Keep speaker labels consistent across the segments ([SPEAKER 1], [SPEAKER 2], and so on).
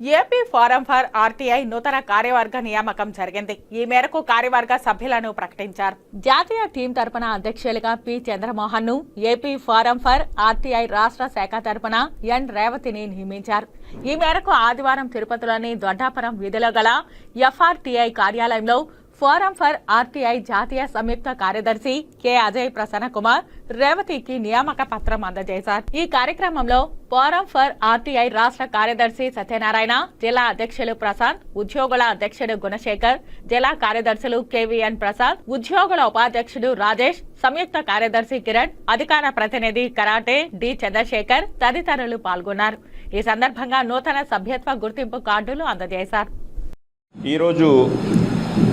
[SPEAKER 1] AP forum for RTI నూతన కార్యవర్గ నియామకం జరిగింది. ఈ మేరకు కార్యవర్గ సభ్యులను ప్రకటించారు. జాతీయ టీం తరపున అధ్యక్షులుగా పి. చంద్రమోహన్ను ఏపీ ఫోరం ఫర్ ఆర్టీఐ రాష్ట్ర శాఖ తరపున ఎన్. రేవతిని నియమించారు. ఈ మేరకు ఆదివారం తిరుపతిలోని దొడ్డాపురం వీధిలో గల ఎఫ్ఆర్టీఐ కార్యాలయంలో ఫోరం ఫర్ ఆర్టీఐ జాతీయ సంయుక్త కార్యదర్శి కె. అజయ్ ప్రసన్న కుమార్ రేవతికి నియామక పత్రం అందజేశారు. ఈ కార్యక్రమంలో ఫోరం ఫర్ ఆర్టీఐ రాష్ట్ర కార్యదర్శి సత్యనారాయణ జిల్లా అధ్యక్షులు ప్రసాద్ ఉద్యోగుల అధ్యక్షుడు గుణశేఖర్ జిల్లా కార్యదర్శులు కెవిఎన్ ప్రసాద్ ఉద్యోగుల ఉపాధ్యక్షుడు రాజేష్ సంయుక్త కార్యదర్శి కిరణ్ అధికార ప్రతినిధి కరాటే డి. చంద్రశేఖర్ తదితరులు పాల్గొన్నారు. ఈ సందర్భంగా నూతన సభ్యత్వ గుర్తింపు కార్డులు అందజేశారు.
[SPEAKER 2] ఈరోజు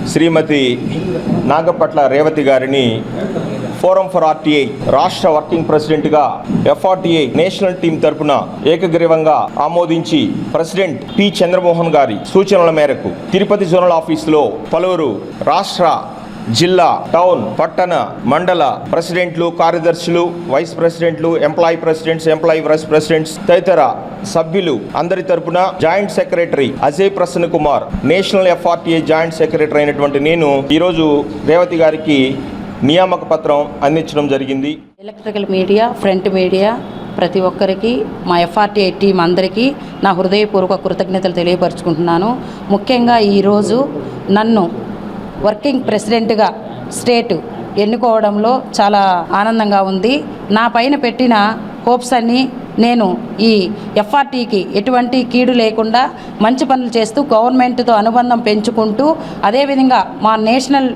[SPEAKER 2] శ్రీమతి నాగపట్ల రేవతి గారిని ఫోరం ఫర్ ఆర్టీఐ రాష్ట్ర వర్కింగ్ ప్రెసిడెంట్గా ఎఫ్ఆర్టీఐ నేషనల్ టీం తరపున ఏకగ్రీవంగా ఆమోదించి ప్రెసిడెంట్ పి చంద్రమోహన్ గారి సూచనల మేరకు తిరుపతి జోనల్ ఆఫీసులో పలువురు రాష్ట్ర జిల్లా టౌన్ పట్టణ మండల ప్రెసిడెంట్లు కార్యదర్శులు వైస్ ప్రెసిడెంట్లు employee presidents employee vice presidents తదితర సభ్యులు అందరి తరపున joint secretary Ajay Prasanna Kumar national FRTA joint secretary అయినటువంటి నేను ఈరోజు రేవతి గారికి నియామక పత్రం అందించడం జరిగింది.
[SPEAKER 3] ఎలక్ట్రికల్ మీడియా ఫ్రంట్ మీడియా ప్రతి ఒక్కరికి మా ఎఫ్ఆర్టీఐ టీం అందరికీ నా హృదయపూర్వక కృతజ్ఞతలు తెలియపరుచుకుంటున్నాను. ముఖ్యంగా ఈరోజు నన్ను వర్కింగ్ ప్రెసిడెంట్గా స్టేట్ ఎన్నుకోవడంలో చాలా ఆనందంగా ఉంది. నా పైన పెట్టిన హోప్స్ అన్నీ నేను ఈ ఎఫ్ఆర్టీకి ఎటువంటి కీడు లేకుండా మంచి పనులు చేస్తూ గవర్నమెంట్తో అనుబంధం పెంచుకుంటూ అదేవిధంగా మా నేషనల్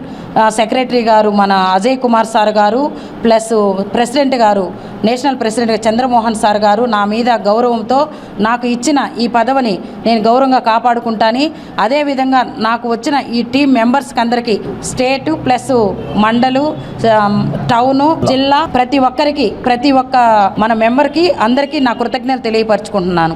[SPEAKER 3] సెక్రటరీ గారు మన అజయ్ కుమార్ సార్ గారు ప్లస్ ప్రెసిడెంట్ గారు నేషనల్ ప్రెసిడెంట్ చంద్రమోహన్ సార్ గారు నా మీద గౌరవంతో నాకు ఇచ్చిన ఈ పదవిని నేను గౌరవంగా కాపాడుకుంటాని. అదేవిధంగా నాకు వచ్చిన ఈ టీం మెంబర్స్కి అందరికీ స్టేటు ప్లస్ మండలు టౌను జిల్లా ప్రతి ఒక్కరికి ప్రతి ఒక్క మన మెంబర్కి అందరికీ నా కృతజ్ఞతలు తెలియపరచుకుంటున్నాను.